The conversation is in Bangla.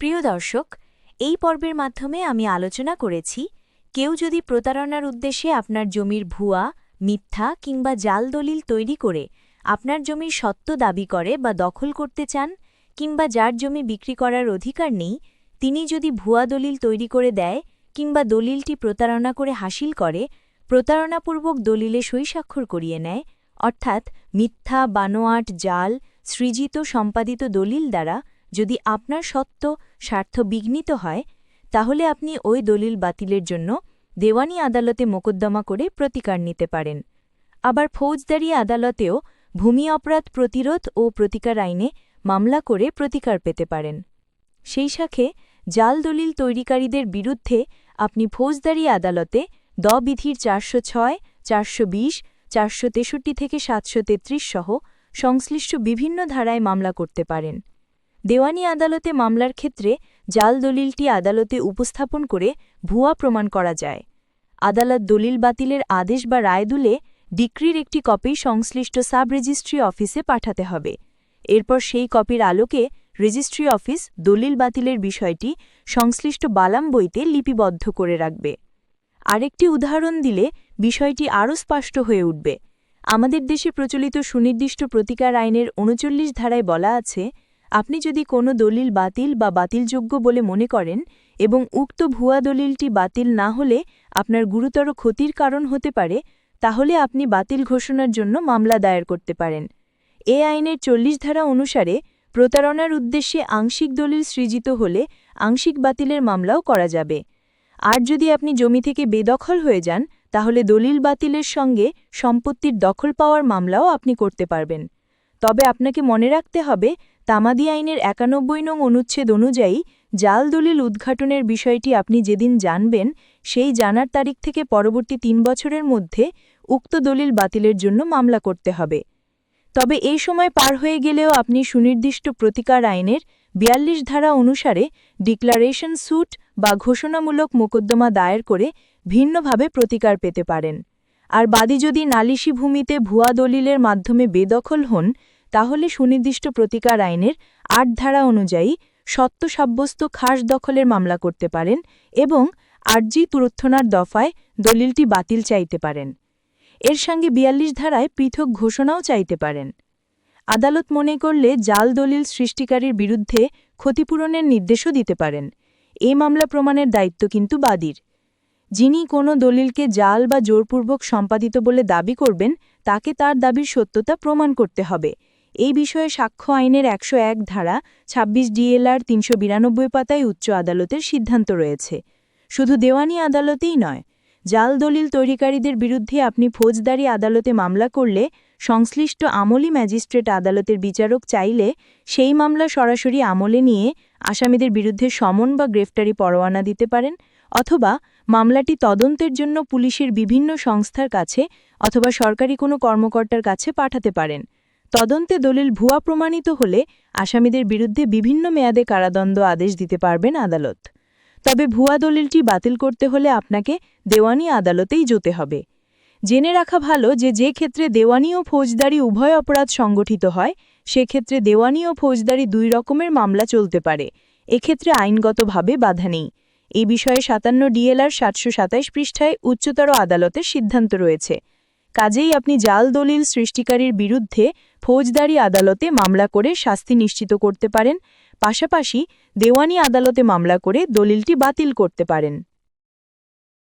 প্রিয় দর্শক, এই পর্বের মাধ্যমে আমি আলোচনা করেছি, কেউ যদি প্রতারণার উদ্দেশ্যে আপনার জমির ভুয়া, মিথ্যা কিংবা জাল দলিল তৈরি করে আপনার জমির সত্ত্ব দাবি করে বা দখল করতে চান কিংবা যার জমি বিক্রি করার অধিকার নেই, তিনি যদি ভুয়া দলিল তৈরি করে দেয় কিংবা দলিলটি প্রতারণা করে হাসিল করে, প্রতারণাপূর্বক দলিলে সই স্বাক্ষর করিয়ে নেয়, অর্থাৎ মিথ্যা, বানোয়াট, জাল, সৃজিত, সম্পাদিত দলিল দ্বারা যদি আপনার সত্ত্ব স্বার্থ বিঘ্নিত হয়, তাহলে আপনি ওই দলিল বাতিলের জন্য দেওয়ানি আদালতে মোকদ্দমা করে প্রতিকার নিতে পারেন। আবার ফৌজদারি আদালতেও ভূমি অপরাধ প্রতিরোধ ও প্রতিকার আইনে মামলা করে প্রতিকার পেতে পারেন। সেই সাথে জাল দলিল তৈরিকারীদের বিরুদ্ধে আপনি ফৌজদারি আদালতে দ বিধির চারশো ছয়, চারশো বিশ, চারশো তেষট্টি থেকে সাতশো তেত্রিশ সহ সংশ্লিষ্ট বিভিন্ন ধারায় মামলা করতে পারেন। দেওয়ানি আদালতে মামলার ক্ষেত্রে জাল দলিলটি আদালতে উপস্থাপন করে ভুয়া প্রমাণ করা যায়। আদালত দলিল বাতিলের আদেশ বা রায় দুলে ডিক্রির একটি কপি সংশ্লিষ্ট সাব রেজিস্ট্রি অফিসে পাঠাতে হবে। এরপর সেই কপির আলোকে রেজিস্ট্রি অফিস দলিল বাতিলের বিষয়টি সংশ্লিষ্ট বালাম বইতে লিপিবদ্ধ করে রাখবে। আরেকটি উদাহরণ দিলে বিষয়টি আরও স্পষ্ট হয়ে উঠবে। আমাদের দেশে প্রচলিত সুনির্দিষ্ট প্রতিকার আইনের উনচল্লিশ ধারায় বলা আছে আপনি যদি কোনো দলিল বাতিল বা বাতিলযোগ্য বলে মনে করেন এবং উক্ত ভুয়া দলিলটি বাতিল না হলে আপনার গুরুতর ক্ষতির কারণ হতে পারে, তাহলে আপনি বাতিল ঘোষণার জন্য মামলা দায়ের করতে পারেন। এ আইনের চল্লিশ ধারা অনুসারে প্রতারণার উদ্দেশ্যে আংশিক দলিল সৃজিত হলে আংশিক বাতিলের মামলাও করা যাবে। আর যদি আপনি জমি থেকে বেদখল হয়ে যান, তাহলে দলিল বাতিলের সঙ্গে সম্পত্তির দখল পাওয়ার মামলাও আপনি করতে পারবেন। তবে আপনাকে মনে রাখতে হবে তামাদি আইনের একানব্বই নং অনুচ্ছেদ অনুযায়ী জাল দলিল উদ্ঘাটনের বিষয়টি আপনি যেদিন জানবেন, সেই জানার তারিখ থেকে পরবর্তী তিন বছরের মধ্যে উক্ত দলিল বাতিলের জন্য মামলা করতে হবে। তবে এই সময় পার হয়ে গেলেও আপনি সুনির্দিষ্ট প্রতিকার আইনের বিয়াল্লিশ ধারা অনুসারে ডিক্লারেশন স্যুট বা ঘোষণামূলক মোকদ্দমা দায়ের করে ভিন্নভাবে প্রতিকার পেতে পারেন। আর বাদী যদি নালিশি ভূমিতে ভুয়া দলিলের মাধ্যমে বেদখল হন তাহলে সুনির্দিষ্ট প্রতিকার আইনের আট ধারা অনুযায়ী সত্য সাব্যস্ত খাস দখলের মামলা করতে পারেন এবং আরজি তুরুত্থনার দফায় দলিলটি বাতিল চাইতে পারেন। এর সঙ্গে বিয়াল্লিশ ধারায় পৃথক ঘোষণাও চাইতে পারেন। আদালত মনে করলে জাল দলিল সৃষ্টিকারীর বিরুদ্ধে ক্ষতিপূরণের নির্দেশও দিতে পারেন। এই মামলা প্রমাণের দায়িত্ব কিন্তু বাদীর। যিনি কোনো দলিলকে জাল বা জোরপূর্বক সম্পাদিত বলে দাবি করবেন, তাকে তার দাবির সত্যতা প্রমাণ করতে হবে। এই বিষয়ে সাক্ষ্য আইনের একশো এক ধারা ২৬ ডিএলআর তিনশো বিরানব্বই পাতায় উচ্চ আদালতের সিদ্ধান্ত রয়েছে। শুধু দেওয়ানি আদালতেই নয়, জাল দলিল তৈরিকারীদের বিরুদ্ধে আপনি ফৌজদারি আদালতে মামলা করলে সংশ্লিষ্ট আমলি ম্যাজিস্ট্রেট আদালতের বিচারক চাইলে সেই মামলা সরাসরি আমলে নিয়ে আসামিদের বিরুদ্ধে সমন বা গ্রেফতারি পরোয়ানা দিতে পারেন অথবা মামলাটি তদন্তের জন্য পুলিশের বিভিন্ন সংস্থার কাছে অথবা সরকারি কোনো কর্মকর্তার কাছে পাঠাতে পারেন। তদন্তে দলিল ভুয়া প্রমাণিত হলে আসামিদের বিরুদ্ধে বিভিন্ন মেয়াদে কারাদণ্ড আদেশ দিতে পারবেন আদালত। তবে ভুয়া দলিলটি বাতিল করতে হলে আপনাকে দেওয়ানি আদালতেই যেতে হবে। জেনে রাখা ভালো যে যে ক্ষেত্রে দেওয়ানি ও ফৌজদারি উভয় অপরাধ সংগঠিত হয়, সেক্ষেত্রে দেওয়ানি ও ফৌজদারি দুই রকমের মামলা চলতে পারে। এক্ষেত্রে আইনগতভাবে বাধা নেই। এই বিষয়ে সাতান্ন ডিএলআর সাতশো সাতাইশ পৃষ্ঠায় উচ্চতর আদালতের সিদ্ধান্ত রয়েছে। কাজেই আপনি জাল দলিল সৃষ্টিকারীর বিরুদ্ধে ফৌজদারি আদালতে মামলা করে শাস্তি নিশ্চিত করতে পারেন, পাশাপাশি দেওয়ানি আদালতে মামলা করে দলিলটি বাতিল করতে পারেন।